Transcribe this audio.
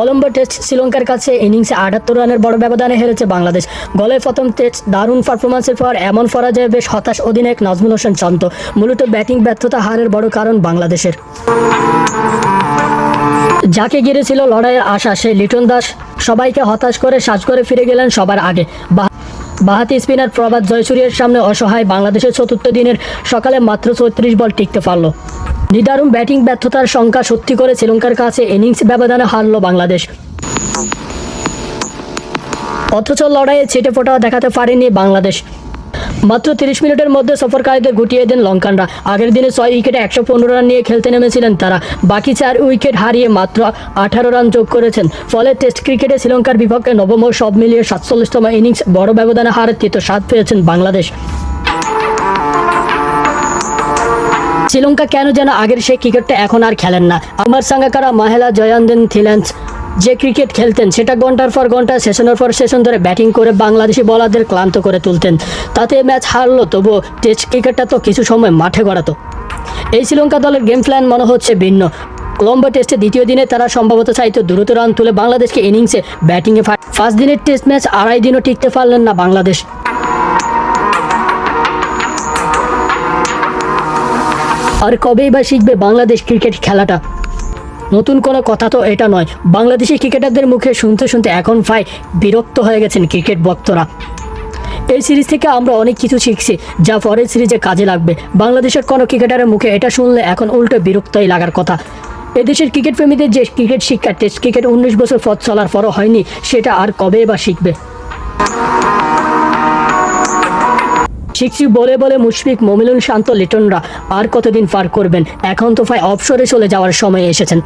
Colombo test শ্রীলঙ্কার কাছে ইনিংসে আটাত্তর রানের বড় ব্যবধানে হেরেছে বাংলাদেশ। গলের প্রথম টেস্ট দারুণ পারফরমেন্সের পর এমন পরাজয়ে বেশ হতাশ অধিনায়ক নাজমুল হোসেন শান্ত। মূলত ব্যাটিং ব্যর্থতা হারের বড় কারণ বাংলাদেশের। যাকে গিরেছিল লড়াইয়ের আশা, সেই লিটন দাস সবাইকে হতাশ করে সাজ করে ফিরে গেলেন সবার আগে। বাহাতি স্পিনার প্রভাত জয়সুরিয়ার সামনে অসহায় বাংলাদেশের চতুর্থ দিনের সকালে মাত্র চৌত্রিশ বল টিকতে পারল। নিদারুণ ব্যাটিং ব্যর্থতার সংখ্যা সত্যি করে শ্রীলঙ্কার কাছে ইনিংস ব্যবধানে হারল বাংলাদেশ। অথচ লড়াইয়ে ছেটে ফোটা দেখাতে পারেনি বাংলাদেশ। মাত্র তিরিশ মিনিটের মধ্যে সফরকারীদের গুটিয়ে দেন লঙ্কানরা। আগের দিনে ছয় উইকেটে একশো পনেরো রান নিয়ে খেলতে নেমেছিলেন তারা। বাকি চার উইকেট হারিয়ে মাত্র আঠারো রান যোগ করেছেন। ফলে টেস্ট ক্রিকেটে শ্রীলঙ্কার বিপক্ষে নবম সব মিলিয়ে সাতচল্লিশতম ইনিংস বড় ব্যবধানে হারের তৃতীয় স্বাদ পেয়েছেন বাংলাদেশ। শ্রীলঙ্কা কেন যেন আগের সেই ক্রিকেটটা এখন আর খেলেন না। আমার সাঙ্গাকারা মাহেলা জয়ানদেন থিলেন্স যে ক্রিকেট খেলতেন, সেটা ঘণ্টার পর ঘণ্টা, সেশনের পর সেশন ধরে ব্যাটিং করে বাংলাদেশি বলারদের ক্লান্ত করে তুলতেন। তাতে ম্যাচ হারলো, তবুও টেস্ট ক্রিকেটটা তো কিছু সময় মাঠে গড়াতো। এই শ্রীলঙ্কা দলের গেম প্ল্যান মনে হচ্ছে ভিন্ন। কলম্বো টেস্টে দ্বিতীয় দিনে তারা সম্ভবত চাইতো দ্রুত রান তুলে বাংলাদেশকে ইনিংসে ব্যাটিংয়ে ফার্স্ট দিনের টেস্ট ম্যাচ আড়াই দিনও টিকতে পারলেন না বাংলাদেশ। আর কবেই বা শিখবে বাংলাদেশ ক্রিকেট খেলাটা? নতুন কোনো কথা তো এটা নয়। বাংলাদেশি ক্রিকেটারদের মুখে শুনতে শুনতে এখন প্রায় বিরক্ত হয়ে গেছেন ক্রিকেট ভক্তরা। এই সিরিজ থেকে আমরা অনেক কিছু শিখছি, যা পরের সিরিজে কাজে লাগবে। বাংলাদেশের কোনো ক্রিকেটারের মুখে এটা শুনলে এখন উল্টো বিরক্তই লাগার কথা। এদেশের ক্রিকেট প্রেমীদের যে ক্রিকেট শিক্ষা টেস্ট ক্রিকেট উনিশ বছর পথ চলার পরও হয়নি, সেটা আর কবে বা শিখবে? শিখছি বলে বলে মুশফিক, মমিনুল শান্ত, লিটনরা আর কতদিন পার করবেন? এখন তো ভাই অবসরে চলে যাওয়ার সময় এসেছেন।